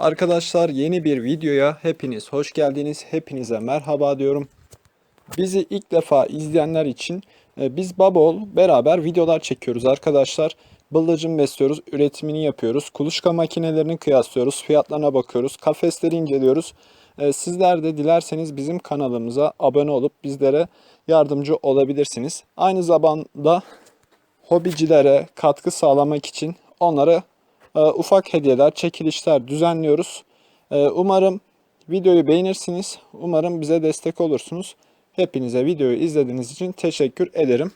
Arkadaşlar yeni bir videoya hepiniz hoş geldiniz. Hepinize merhaba diyorum. Bizi ilk defa izleyenler için e, biz Babol beraber videolar çekiyoruz arkadaşlar. Bıldırcın besliyoruz, üretimini yapıyoruz. Kuluçka makinelerini kıyaslıyoruz, fiyatlarına bakıyoruz, kafesleri inceliyoruz. E, Sizler de dilerseniz bizim kanalımıza abone olup bizlere yardımcı olabilirsiniz. Aynı zamanda hobicilere katkı sağlamak için onlara ufak hediyeler, çekilişler düzenliyoruz. E, umarım videoyu beğenirsiniz. Umarım bize destek olursunuz. Hepinize videoyu izlediğiniz için teşekkür ederim.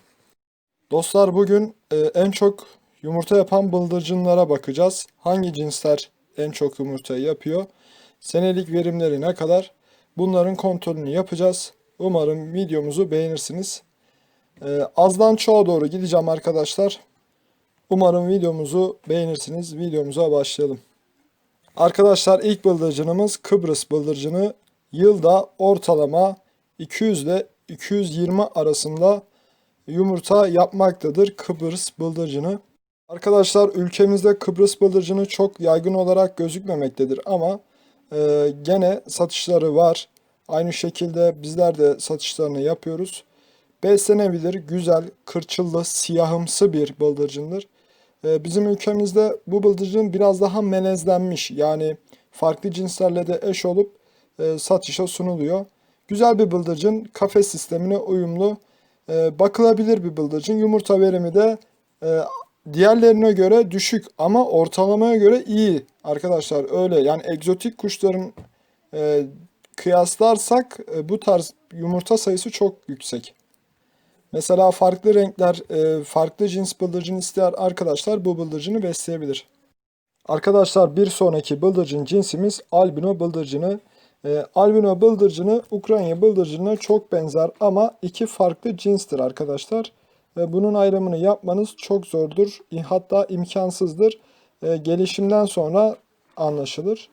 Dostlar bugün e, en çok yumurta yapan bıldırcınlara bakacağız. Hangi cinsler en çok yumurta yapıyor? Senelik verimleri ne kadar? Bunların kontrolünü yapacağız. Umarım videomuzu beğenirsiniz. E, azdan çoğa doğru gideceğim arkadaşlar. Umarım videomuzu beğenirsiniz. Videomuza başlayalım. Arkadaşlar ilk bıldırcınımız Kıbrıs bıldırcını. Yılda ortalama 200 ile 220 arasında yumurta yapmaktadır Kıbrıs bıldırcını. Arkadaşlar ülkemizde Kıbrıs bıldırcını çok yaygın olarak gözükmemektedir ama e, gene satışları var. Aynı şekilde bizler de satışlarını yapıyoruz. Beslenebilir, güzel, kırçıllı, siyahımsı bir bıldırcındır. Ee, Bizim ülkemizde bu bıldırcın biraz daha melezlenmiş. Yani farklı cinslerle de eş olup e, satışa sunuluyor. Güzel bir bıldırcın, kafes sistemine uyumlu, e, bakılabilir bir bıldırcın. Yumurta verimi de e, diğerlerine göre düşük ama ortalamaya göre iyi arkadaşlar. Öyle yani egzotik kuşların kıyaslarsak bu tarz yumurta sayısı çok yüksek. Mesela farklı renkler, e, farklı cins bıldırcın isteyen arkadaşlar bu bıldırcını besleyebilir. Arkadaşlar bir sonraki bıldırcın cinsimiz albino bıldırcını. E, albino bıldırcını Ukrayna bıldırcınına çok benzer ama iki farklı cinstir arkadaşlar. E, bunun ayrımını yapmanız çok zordur. Hatta imkansızdır. E, gelişimden sonra anlaşılır.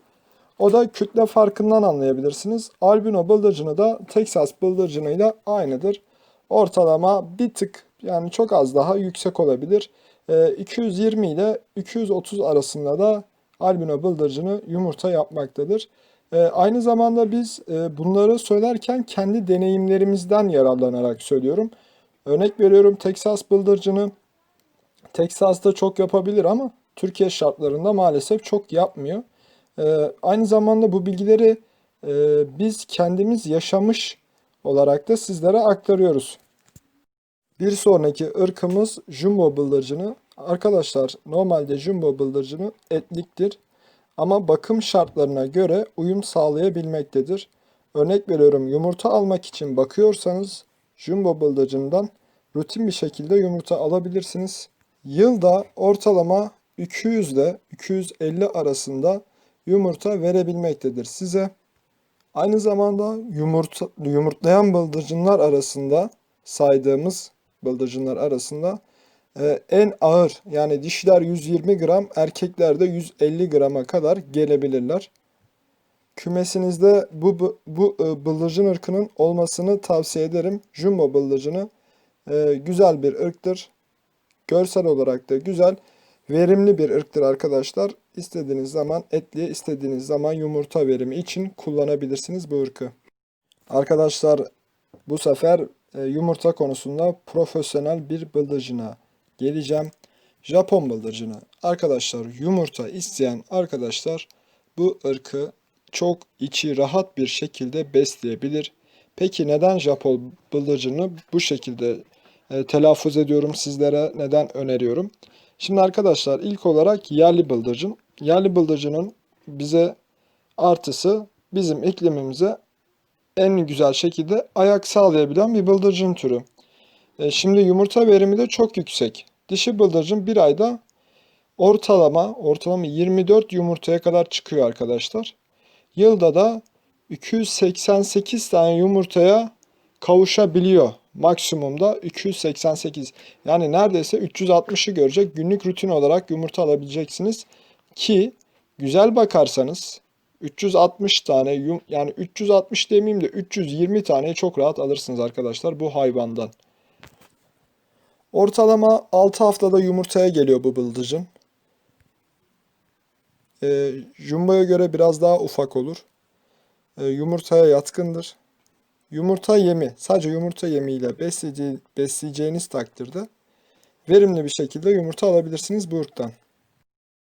O da kütle farkından anlayabilirsiniz. Albino bıldırcını da Texas bıldırcınıyla aynıdır. Ortalama bir tık yani çok az daha yüksek olabilir. Ee, 220 ile 230 arasında da albino bıldırcını yumurta yapmaktadır. Ee, aynı zamanda biz e, bunları söylerken kendi deneyimlerimizden yararlanarak söylüyorum. Örnek veriyorum Texas bıldırcını Texas'ta çok yapabilir ama Türkiye şartlarında maalesef çok yapmıyor. Ee, aynı zamanda bu bilgileri e, biz kendimiz yaşamış olarak da sizlere aktarıyoruz. Bir sonraki ırkımız jumbo bıldırcını. Arkadaşlar normalde jumbo bıldırcını etliktir ama bakım şartlarına göre uyum sağlayabilmektedir. Örnek veriyorum yumurta almak için bakıyorsanız jumbo bıldırcından rutin bir şekilde yumurta alabilirsiniz. Yılda ortalama 200 ile 250 arasında yumurta verebilmektedir size. Aynı zamanda yumurta, yumurtlayan bıldırcınlar arasında saydığımız bıldırcınlar arasında e, en ağır yani dişiler 120 gram erkekler de 150 grama kadar gelebilirler. Kümesinizde bu, bu, bu e, bıldırcın ırkının olmasını tavsiye ederim. Jumbo bıldırcını e, güzel bir ırktır. Görsel olarak da güzel. Verimli bir ırktır arkadaşlar. İstediğiniz zaman etli, istediğiniz zaman yumurta verimi için kullanabilirsiniz bu ırkı. Arkadaşlar bu sefer e, yumurta konusunda profesyonel bir bıldırcına geleceğim. Japon bıldırcını. Arkadaşlar yumurta isteyen arkadaşlar bu ırkı çok içi rahat bir şekilde besleyebilir. Peki neden Japon bıldırcını bu şekilde e, telaffuz ediyorum sizlere? Neden öneriyorum? Şimdi arkadaşlar ilk olarak yerli bıldırcın. Yerli bıldırcının bize artısı bizim iklimimize en güzel şekilde ayak sağlayabilen bir bıldırcın türü. E, şimdi yumurta verimi de çok yüksek. Dişi bıldırcın bir ayda ortalama ortalama 24 yumurtaya kadar çıkıyor arkadaşlar. Yılda da 288 tane yumurtaya kavuşabiliyor. Maksimumda 288. Yani neredeyse 360'ı görecek günlük rutin olarak yumurta alabileceksiniz. Ki güzel bakarsanız 360 tane yani 360 demeyeyim de 320 tane çok rahat alırsınız arkadaşlar bu hayvandan. Ortalama 6 haftada yumurtaya geliyor bu bıldırcın. e, Jumbo'ya göre biraz daha ufak olur. E, yumurtaya yatkındır. Yumurta yemi, sadece yumurta yemiyle besleyece- besleyeceğiniz takdirde verimli bir şekilde yumurta alabilirsiniz bu ırktan.